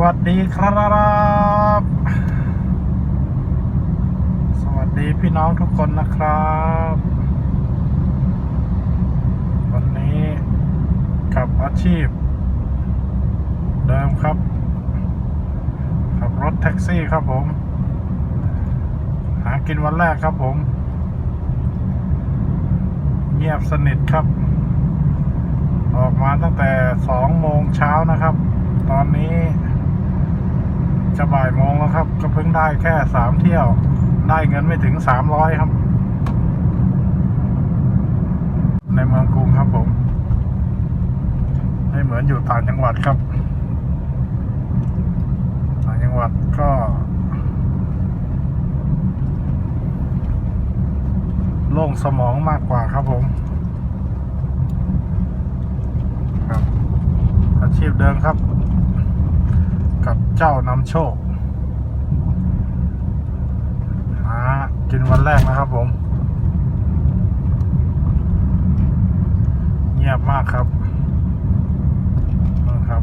วัสดีครับ สวัสดีพี่น้องทุกคนนะครับ วันนี้กับอาชีพ เดิมครับ ขับรถแท็กซี่ครับผม หากินวันแรกครับผม เงียบสนิทครับ ออกมาตั้งแต่สองโมงเช้านะครับตอนนี้ จะบ่ายโมงแล้วครับก็เพิ่งได้แค่สามเที่ยว ได้เงินไม่ถึงสามร้อยครับ ในเมืองกรุงครับผมไม่เหมือนอยู่ต่างจังหวัดครับ ต่างจังหวัดก็โล่งสมองมากกว่าครับผม ครับ อาชีพเดิมครับ กับเจ้านำโชคหากินวันแรกนะครับผม เงียบมากครับนะครับ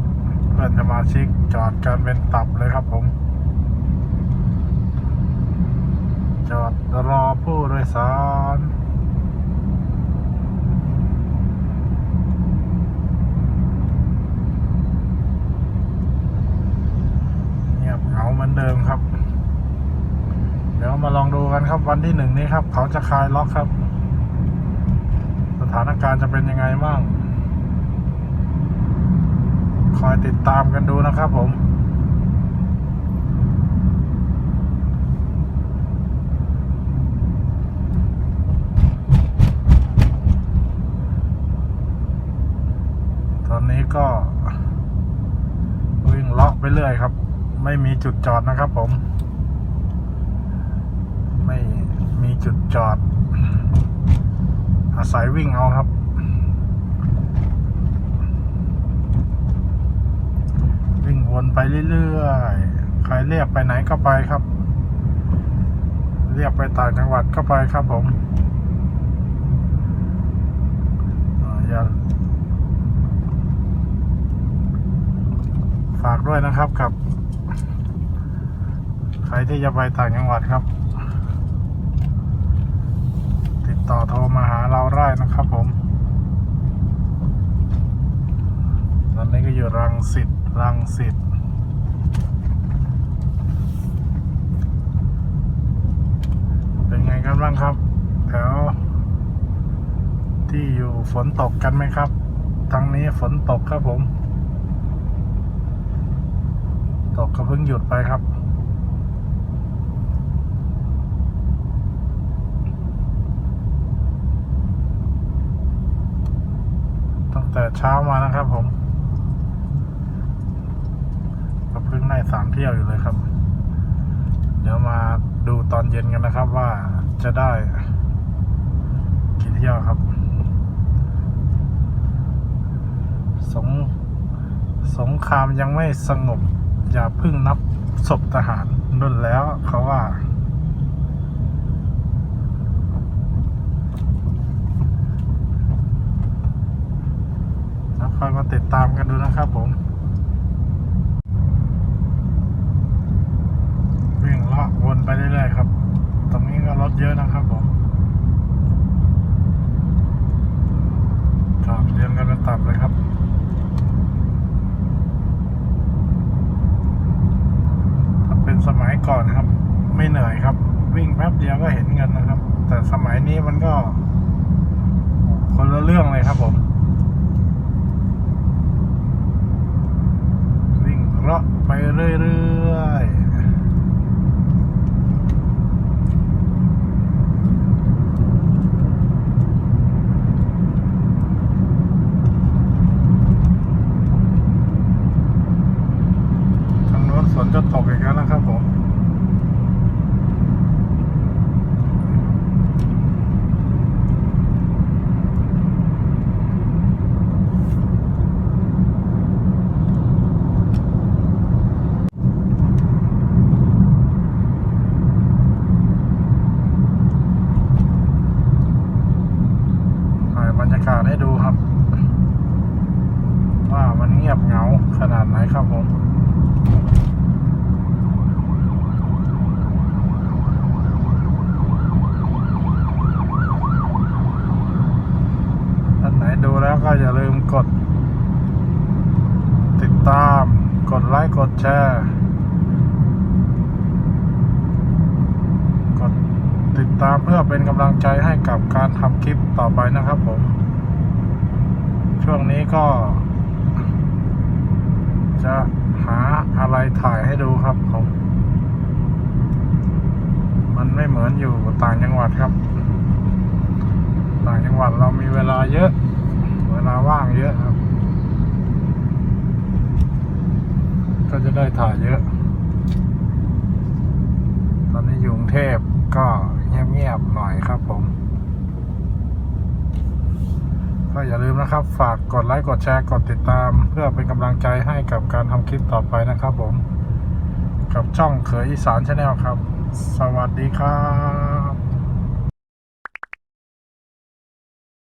เพื่อนสมาชิกจอดกันเป็นตับเลยครับผม จอดรอผู้โดยสาร เงียบเหงาเหมือนเดิมครับ เดี๋ยวมาลองดูกันครับวันที่หนึ่งนี้ครับ เขาจะคลายล็อกครับ สถานการณ์จะเป็นยังไงบ้าง คอยติดตามกันดูนะครับผมตอนนี้ก็วิ่งเลาะไปเรื่อยครับ ไม่มีจุดจอดนะครับผม ไม่มีจุดจอด อาศัยวิ่งเอาครับ วิ่งวนไปเรื่อยๆ ใครเรียกไปไหนก็ไปครับ เรียกไปต่างจังหวัดก็ไปครับผมอ่าอย่าฝากด้วยนะครับกับ ใครที่จะไปต่างจังหวัดครับ ต่อโทรมาหาเราได้นะครับผม ตอนนี้ก็อยู่รังสิตรังสิตเป็นไงกันบ้างครับ แถวที่อยู่ฝนตกกันไหมครับทางนี้ฝนตกครับผม ตกก็เพิ่งหยุดไปครับ แต่เช้ามานะครับผมก็เพิ่งได้สามเที่ยวอยู่เลยครับ เดี๋ยวมาดูตอนเย็นกันนะครับว่าจะได้กี่เที่ยวครับ สงสงครามยังไม่สงบ อย่าเพิ่งนับศพทหารนุ่นแล้วเขาว่า แล้วคอยมาติดตามกันดูนะ ครับผม งียบเงาขนาดไหนครับผมท่านไหนดูแล้วก็อย่าลืมกด ติดตาม กดไลค์ กดแชร์ กดติดตามเพื่อเป็นกำลังใจให้กับการทำคลิปต่อไปนะครับผม ช่วงนี้ก็ จะหาอะไรถ่ายให้ดูครับผม มันไม่เหมือนอยู่ต่างจังหวัดครับ ต่างจังหวัดเรามีเวลาเยอะ เวลาว่างเยอะครับ ก็จะได้ถ่ายเยอะ ตอนนี้อยู่กรุงเทพก็เงียบๆหน่อยครับผม ก็อย่าลืมนะครับ ฝากกดไลค์กดแชร์กดติดตาม เพื่อเป็นกำลังใจให้กับการทำคลิปต่อไปนะครับผม กับช่องเขยอีสานชาแนลครับ สวัสดีครับ